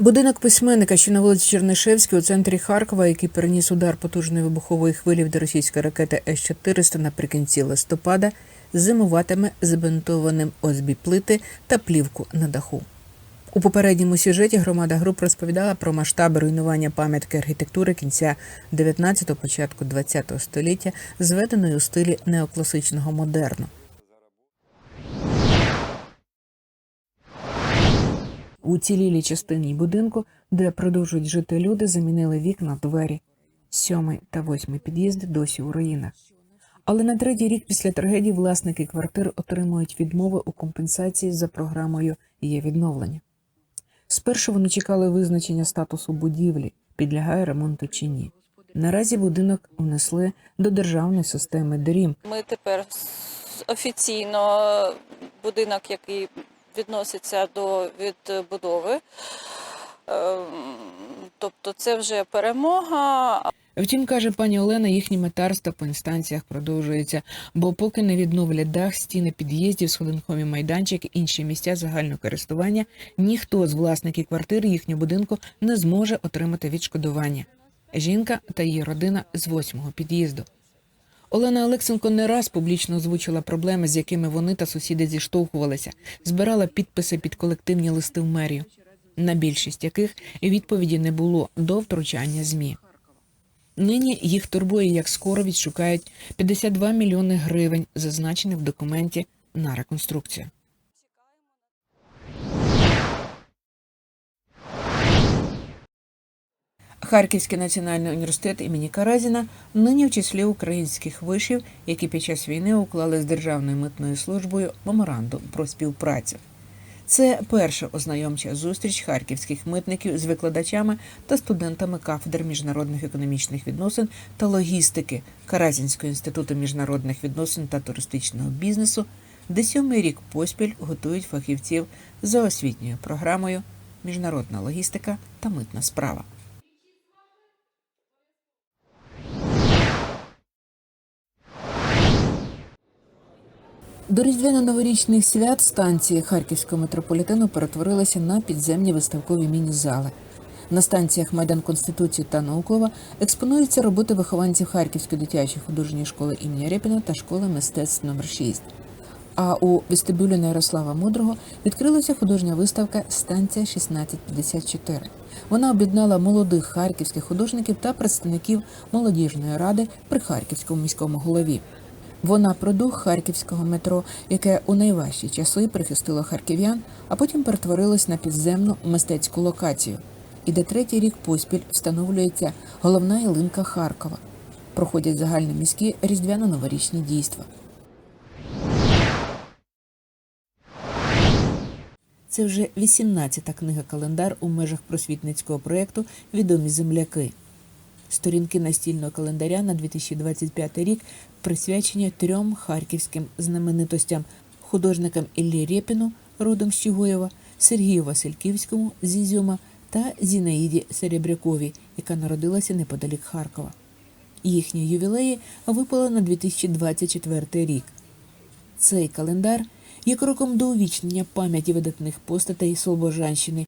Будинок письменника, що на вулиці Чернишевській у центрі Харкова, який переніс удар потужної вибухової хвилі від російської ракети С-400 наприкінці листопада, зимуватиме забинтованим ОСБ плити та плівку на даху. У попередньому сюжеті громада груп розповідала про масштаби руйнування пам'ятки архітектури кінця 19-го, початку 20-го століття, зведеної у стилі неокласичного модерну. У цілілій частині будинку, де продовжують жити люди, замінили вікна, двері. Сьомий та восьмий під'їзди досі у руїнах. Але на третій рік після трагедії власники квартир отримують відмови у компенсації за програмою є відновлення. Спершу вони чекали визначення статусу будівлі, підлягає ремонту чи ні. Наразі будинок внесли до державної системи ДРІМ, Ми тепер офіційно будинок, який відноситься до відбудови. Ем, Тобто це вже перемога. Втім, каже пані Олена, їхнє метарство по інстанціях продовжується, бо поки не відновлять дах, стіни під'їздів, сходинкові майданчики, інші місця загального користування, ніхто з власників квартир їхнього будинку не зможе отримати відшкодування. Жінка та її родина з восьмого під'їзду. Олена Олексенко не раз публічно озвучила проблеми, з якими вони та сусіди зіштовхувалися, збирала підписи під колективні листи в мерію, на більшість яких відповіді не було до втручання змі. Нині їх турбує, як скоро відшукають 52 мільйони гривень, зазначені в документі на реконструкцію. Харківський національний університет імені Каразіна нині в числі українських вишів, які під час війни уклали з Державною митною службою меморандум про співпрацю. Це перша ознайомча зустріч харківських митників з викладачами та студентами кафедр міжнародних економічних відносин та логістики Каразінського інституту міжнародних відносин та туристичного бізнесу, де сьомий рік поспіль готують фахівців за освітньою програмою Міжнародна логістика та митна справа. До різдвяно-новорічних свят станції Харківського метрополітену перетворилися на підземні виставкові міні-зали. На станціях Майдан Конституції та Наукова експонуються роботи вихованців Харківської дитячої художньої школи імені Репіна та школи мистецтв номер 6 А у вестибюлі на Ярослава Мудрого відкрилася художня виставка Станція 1654. Вона об'єднала молодих харківських художників та представників молодіжної ради при харківському міському голові. Вона про дух харківського метро, яке у найважчі часи прихистило харків'ян, а потім перетворилось на підземну мистецьку локацію. І де третій рік поспіль встановлюється головна ялинка Харкова. Проходять загальноміські різдвяно-новорічні дійства. Це вже 18-та книга календар у межах просвітницького проєкту Відомі земляки. Сторінки настільного календаря на 2025 рік присвячені трьом харківським знаменитостям художникам Іллі Рєпіну, родом з Чигоєва, Сергію Васильківському з Ізюма та Зінаїді Серебряковій, яка народилася неподалік Харкова. Їхні ювілеї випали на 2024 рік. Цей календар є кроком до увічнення пам'яті видатних постатей Слобожанщини,